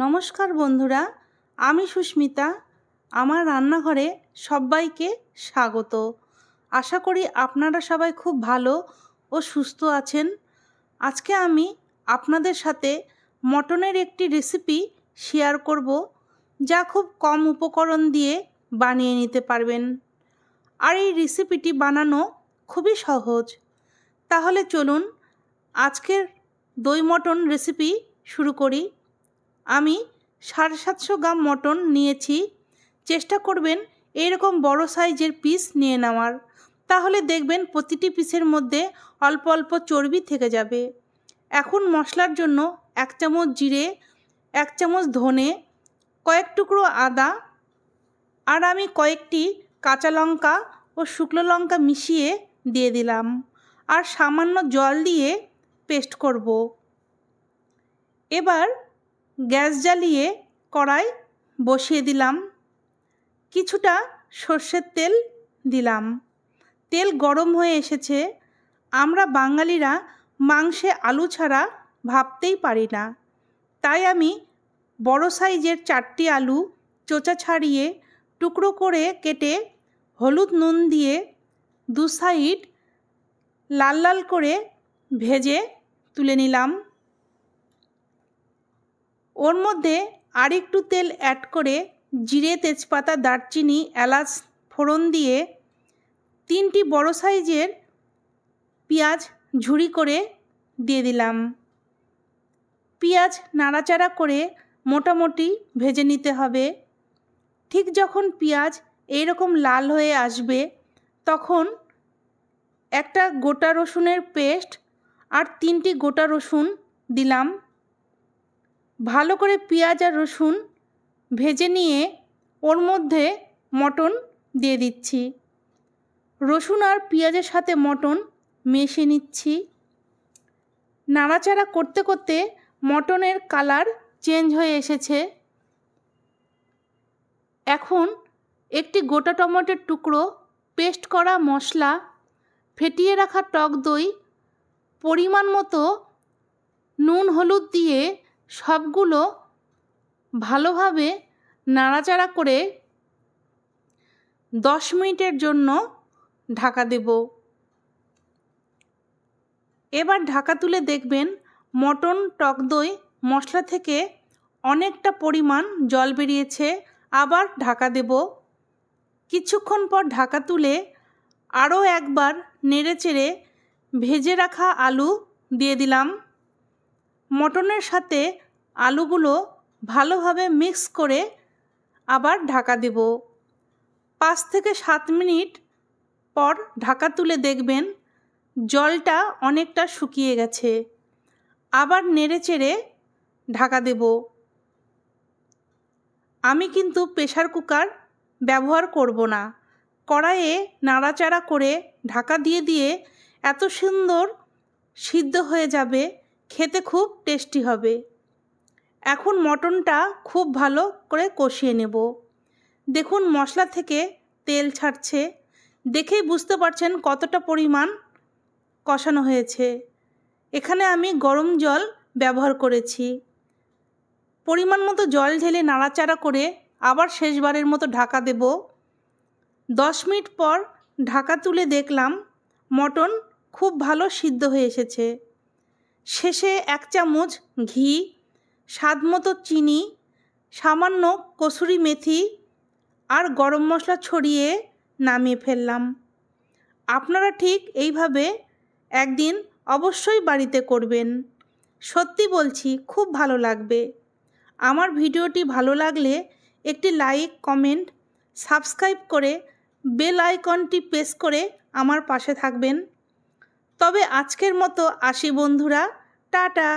নমস্কার বন্ধুরা, আমি সুস্মিতা। আমার রান্নাঘরে সবাইকে স্বাগত। আশা করি আপনারা সবাই খুব ভালো ও সুস্থ আছেন। আজকে আমি আপনাদের সাথে মটনের একটি রেসিপি শেয়ার করব, যা খুব কম উপকরণ দিয়ে বানিয়ে নিতে পারবেন। আর এই রেসিপিটি বানানো খুবই সহজ। তাহলে চলুন আজকের দই মটন রেসিপি শুরু করি। আমি সাড়ে সাতশো গ্রাম মটন নিয়েছি। চেষ্টা করবেন এইরকম বড় সাইজের পিস নিয়ে নেওয়ার। তাহলে দেখবেন প্রতিটি পিসের মধ্যে অল্প অল্প চর্বি থেকে যাবে। এখন মশলার জন্য এক চামচ জিরে, এক চামচ ধনে, কয়েক টুকরো আদা আর আমি কয়েকটি কাঁচা লঙ্কা ও শুকনো লঙ্কা মিশিয়ে দিয়ে দিলাম আর সামান্য জল দিয়ে পেস্ট করব। এবার গ্যাস জ্বালিয়ে কড়াই বসিয়ে দিলাম। কিছুটা সর্ষের তেল দিলাম। তেল গরম হয়ে এসেছে। আমরা বাঙালিরা মাংসে আলু ছাড়া ভাবতেই পারি না। তাই আমি বড় সাইজের চারটি আলু চোচা ছাড়িয়ে টুকরো করে কেটে হলুদ নুন দিয়ে দু সাইড লাল লাল করে ভেজে তুলে নিলাম। ওর মধ্যে আর একটু তেল অ্যাড করে জিরে, তেজপাতা, দারচিনি, এলাচ, ফোড়ন দিয়ে তিনটি বড় সাইজের পেঁয়াজ ঝুড়ি করে দিয়ে দিলাম। পেঁয়াজ নাড়াচাড়া করে মোটামুটি ভেজে নিতে হবে। ঠিক যখন পেঁয়াজ এইরকম লাল হয়ে আসবে, তখন একটা গোটা রসুনের পেস্ট আর তিনটি গোটা রসুন দিলাম। ভালো করে পেঁয়াজ আর রসুন ভেজে নিয়ে ওর মধ্যে মটন দিয়ে দিচ্ছি। রসুন আর পেঁয়াজের সাথে মটন মিশিয়ে নিচ্ছি। নাড়াচাড়া করতে করতে মটনের কালার চেঞ্জ হয়ে এসেছে। এখন একটি গোটা টমেটোর টুকরো পেস্ট করা মশলা, ফেটিয়ে রাখা টক দই, পরিমাণ মতো নুন, হলুদ দিয়ে সবগুলো ভালোভাবে নাড়াচাড়া করে দশ মিনিটের জন্য ঢাকা দেব। এবার ঢাকা তুলে দেখবেন মটন, টক দই মশলা থেকে অনেকটা পরিমাণ জল বেরিয়েছে। আবার ঢাকা দেব। কিছুক্ষণ পর ঢাকা তুলে আরও একবার নেড়েচেড়ে ভেজে রাখা আলু দিয়ে দিলাম। মটনের সাথে আলুগুলো ভালোভাবে মিক্স করে আবার ঢাকা দেব। পাঁচ থেকে সাত মিনিট পর ঢাকা তুলে দেখবেন জলটা অনেকটা শুকিয়ে গেছে। আবার নেড়ে চেড়ে ঢাকা দেব। আমি কিন্তু প্রেশার কুকার ব্যবহার করব না। কড়াইয়ে নাড়াচাড়া করে ঢাকা দিয়ে দিয়ে এত সুন্দর সিদ্ধ হয়ে যাবে খেতে খুব টেস্টি হবে। এখন মটনটা খুব ভালো করে কষিয়ে নেব। দেখুন মশলা থেকে তেল ছাড়ছে। দেখেই বুঝতে পারছেন কতটা পরিমাণ কষানো হয়েছে। এখানে আমি গরম জল ব্যবহার করেছি। পরিমাণ মতো জল ঢেলে নাড়াচাড়া করে আবার শেষবারের মতো ঢাকা দেব। দশ মিনিট পর ঢাকা তুলে দেখলাম মটন খুব ভালো সিদ্ধ হয়ে এসেছে। শেষে এক চামচ ঘি, স্বাদ মতো চিনি, সামান্য কসুরি মেথি আর গরম মশলা ছড়িয়ে নামিয়ে ফেললাম। আপনারা ঠিক এইভাবে একদিন অবশ্যই বাড়িতে করবেন। সত্যি বলছি, খুব ভালো লাগবে। আমার ভিডিওটি ভালো লাগলে একটি লাইক, কমেন্ট, সাবস্ক্রাইব করে বেল আইকনটি প্রেস করে আমার পাশে থাকবেন। তবে আজকের মতো আসি বন্ধুরা টাটা।